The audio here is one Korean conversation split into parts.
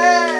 Yeah.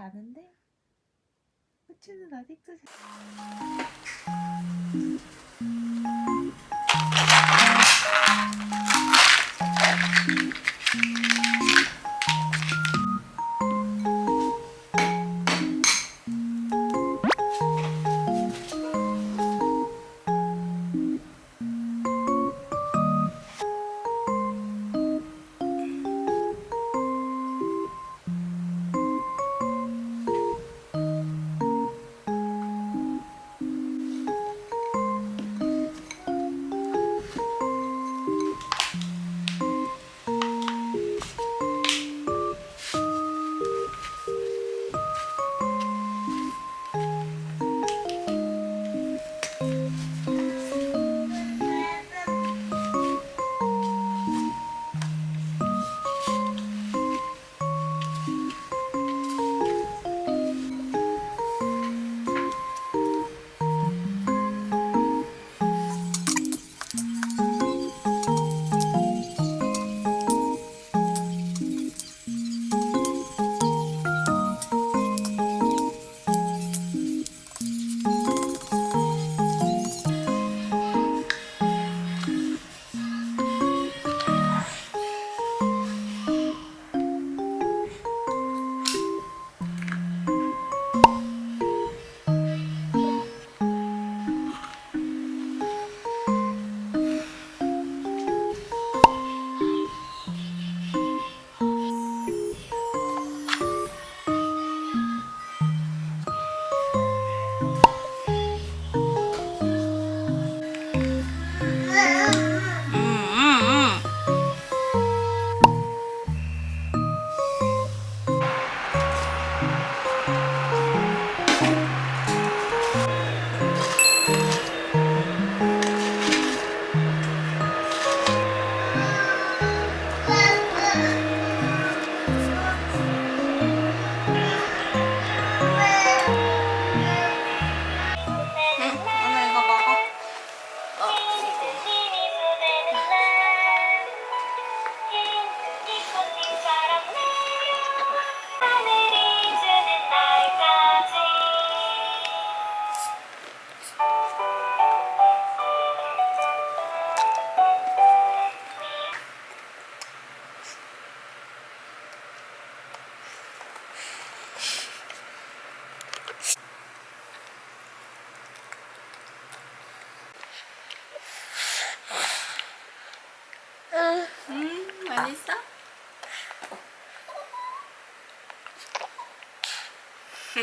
자는데 후추는 아직도 잘...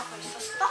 하고 있었어?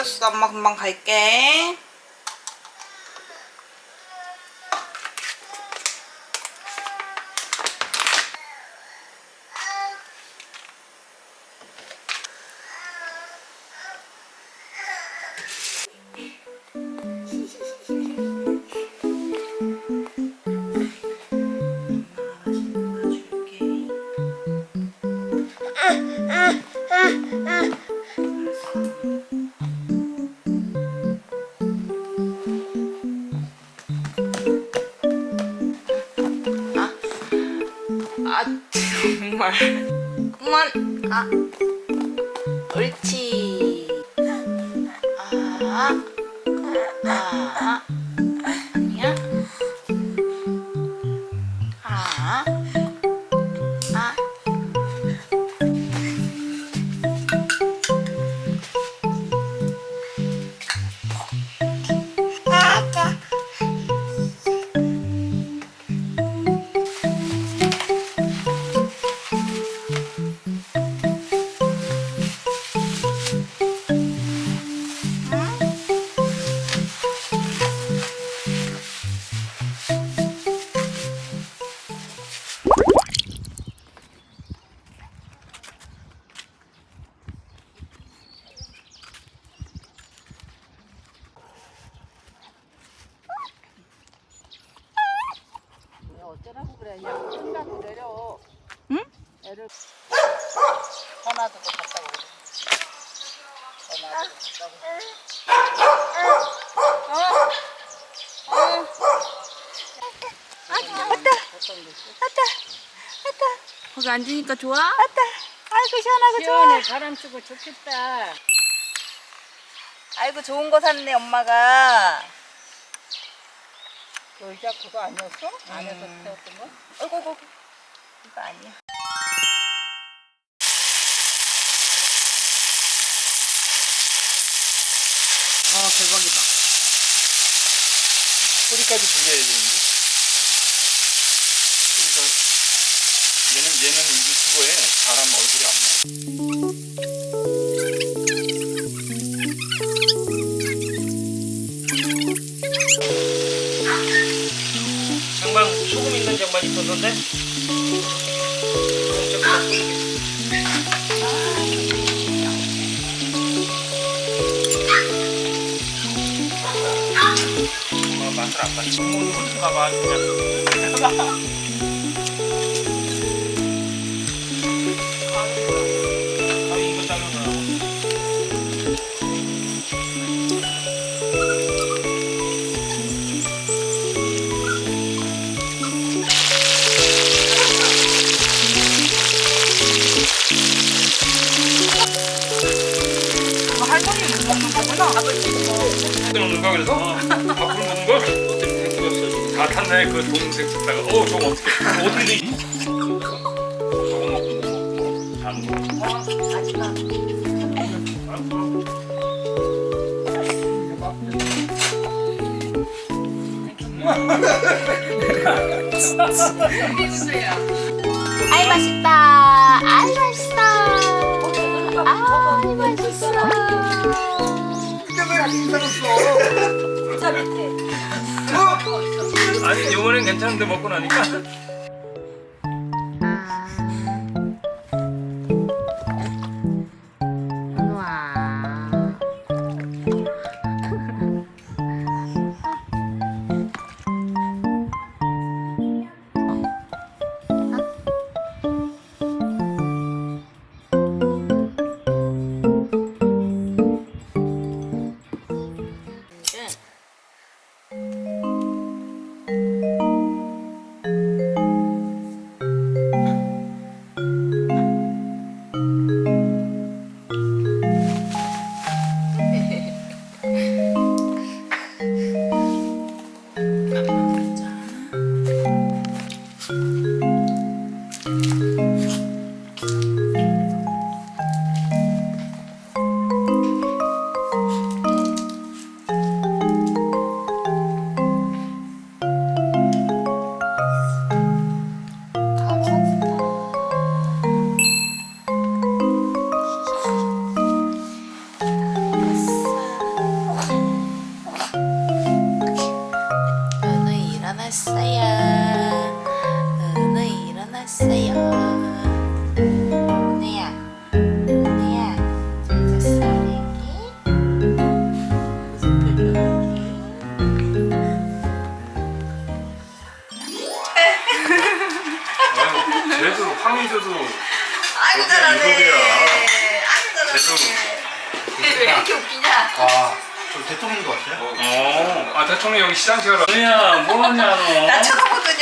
알았어. 엄마 금방 갈게. 정말. 그만. 아. 옳지. 거기 앉으니까 좋아? 아이고 시원하고 시원해. 바람 쐬고 좋겠다. 아이고 좋은 거 샀네 엄마가. 그 의자 그거 아니었어? 안에서 태웠던 거? 어이구 어이구. 이거 아니야. 어 대박이다. 소리까지 들려야 되는데. 소리가 얘는 얘는 유튜버에 사람 얼굴이 안 나와. 장반 소금 있는 장반 있었는데. 맛을 안 봤지. 그냥. 그래서 앞으로 먹는 걸 어떻게 생겼어? 다 탔네 그 동색 색다가 어 저거 어떻게 어떻게 돼? 저거 먹고 안 먹어. 아이 맛있다. 아이 맛있다. 아이 맛있어. 아니 이번엔 괜찮은데 먹고 나니까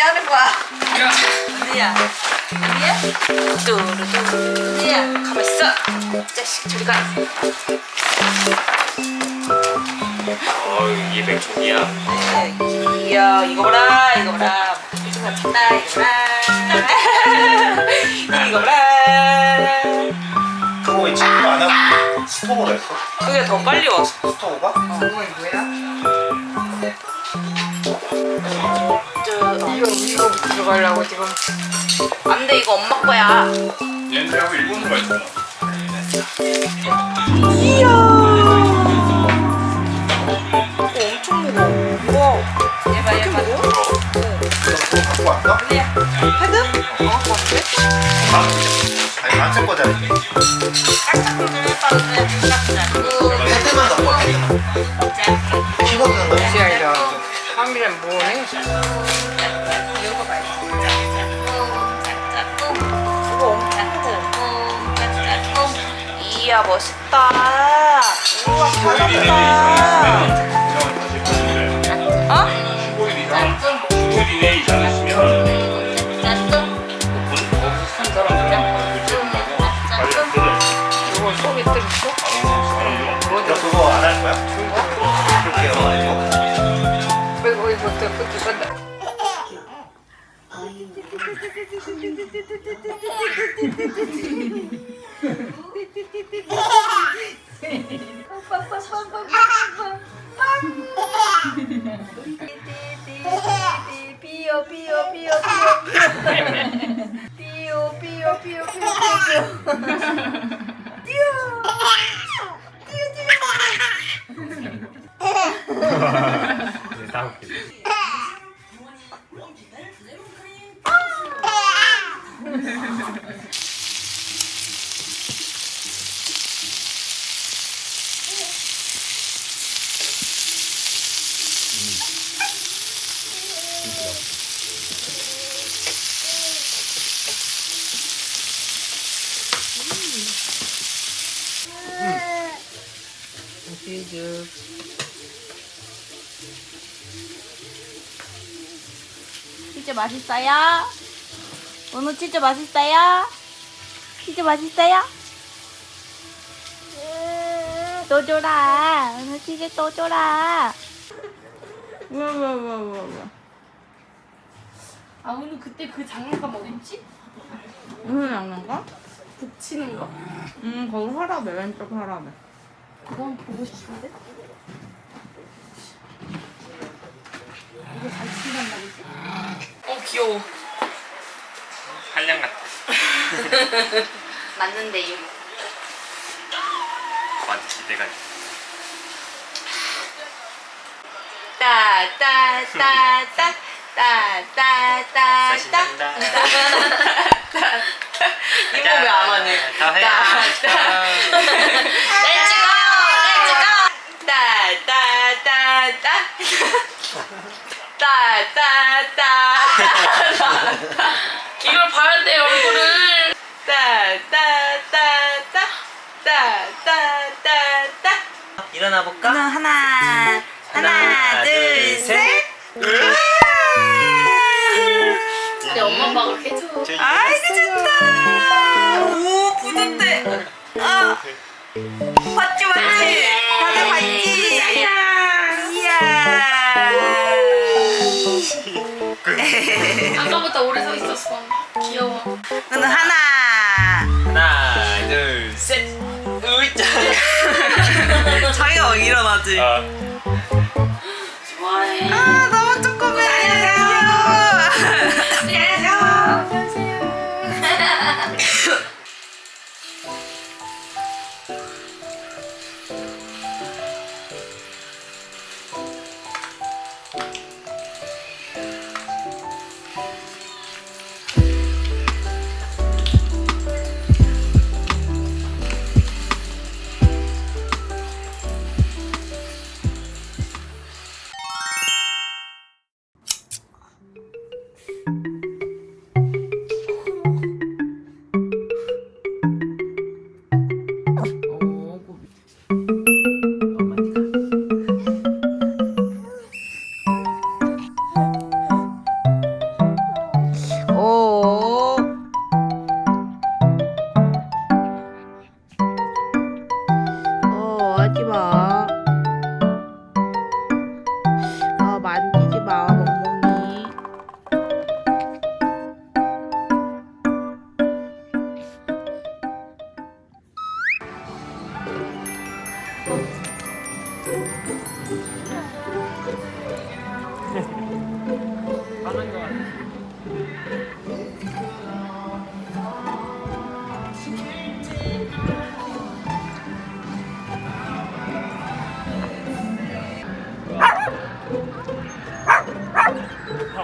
하는 거야. 야, 은희야. 은희야? 뚜루뚜. 은희야, 가만 있어. 자식, 저리 가. 어 이게 백종이야 네, 이야, 이거 봐라, 이거 봐라. 이거 봤다, 이거 봐라. 이거 봐라. 그거 왜 지금 안 하고 스토어로 했어? 그게 더 빨리 왔어. 스토어가? 이거 이거 들어가려고 지금. 안 돼, 이거 엄마 거야. 얘네들하고 일본으로 갔잖아 이야. 멋있다. 우와 이내에 잘한다. 어? 토요일 이상 토요일 이내에 이상하시면 거기서 산 사람들은 그렇게 된다고 말이 안 되죠 이거 속이 뜯었어? 너 그거 안 할 거야? 해가지고. 이거 이거 또 그때 간 치즈. 치즈 맛있어요? 오늘 치즈 맛있어요? 치즈 맛있어요? 또 줘라. 오늘 치즈 또 줘라. 우와 우와 우와 우와 우와. 아 오늘 그때 그 장난감 어딨지? 무슨 양념가? 북치는 거? 음 거기 화라배 왼쪽 화라배. 그건 보고 싶은데? 이거 잘 친단 말이지? 어 귀여워. 한량 같아. 맞는데요. 완전 기대가 따따따따 따따따따. 이거 왜안 하니? 다 해야 Let's go! Let's 따따따 따 따 따 따 따 이걸 봐야 돼 얼굴을 따 따 따 따 따 따 따 따 일어나 볼까? 하나 하나 둘셋 근데 엄마 아빠가 그렇게 해줘. 아이고 좋다. 오 부드대. 아 봤지 봤지. 다들 봤지. 이야. 아까부터 오래 서 있었어. 귀여워. 너는 하나. 하나, 둘, 셋. 으이짜. 자기가 막 일어나지. 아, 좋아해. 아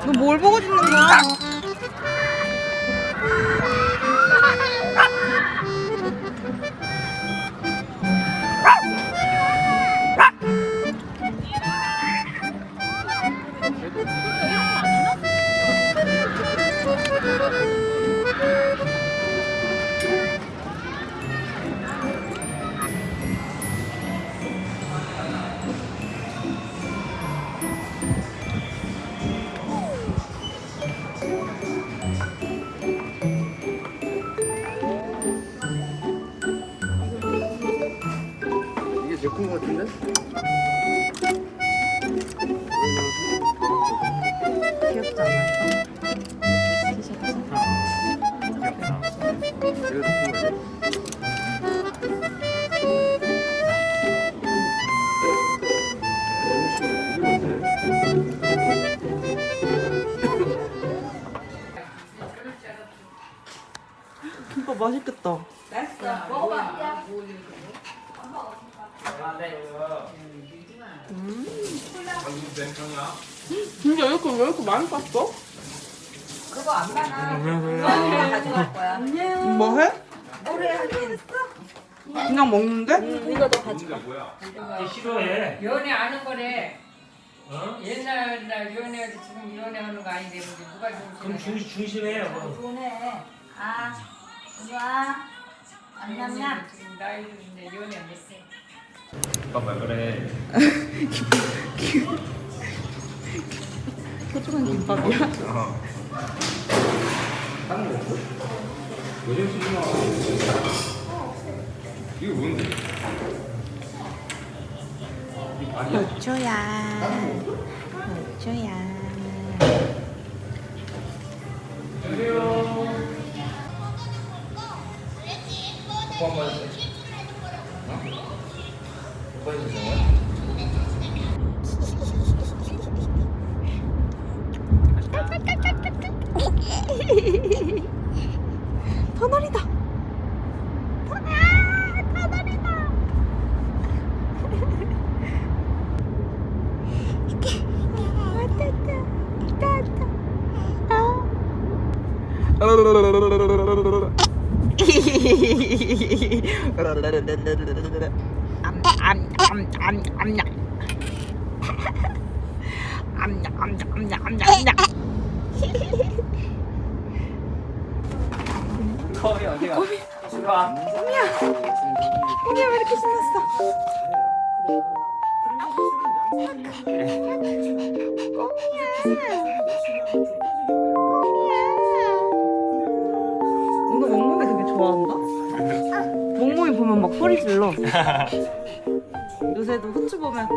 너 뭘 보고 짖는 거야? 연애 하는 거래. 옛날 옛날 연애해도 지금 연애하는 거 아닌데 근데 누가 그럼 중, 중심해요. 좋네. 아, 좋아. 냠냠냠. 지금 나이도 이제 연애 안 했어. 잠깐만 그래. 소중한 김밥이야? 요즘 시즌아. 이게 뭔데? 뽀뽀해주는 거야? 거미 어디가? 거미. 들어와. 거미야. 거미야 왜 이렇게 신났어? 거미야. 거미야. 뭔가 먹는 게 되게 좋아한다. 보면 막 소리 질러. 요새도 후추 보면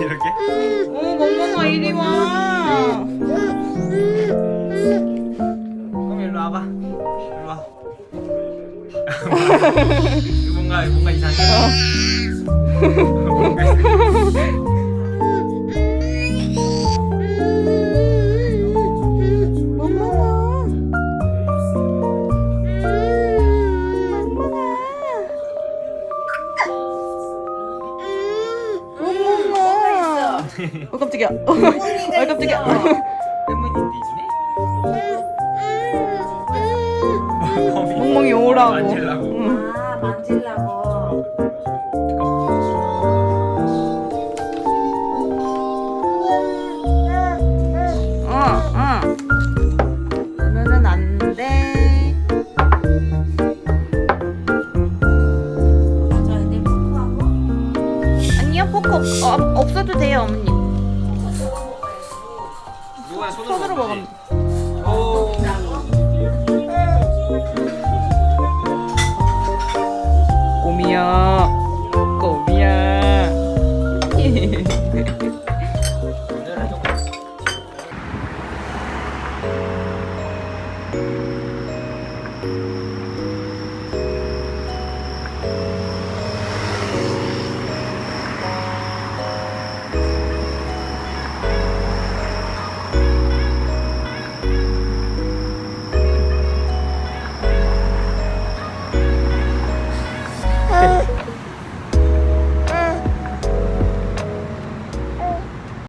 이렇게? 오 몽몽아 이리 와. 그럼 일로 와봐. 일로 와. 뭔가 뭔가 이상해. 뭔가 이상해. yo. 손으로 먹으면. 꼬미야.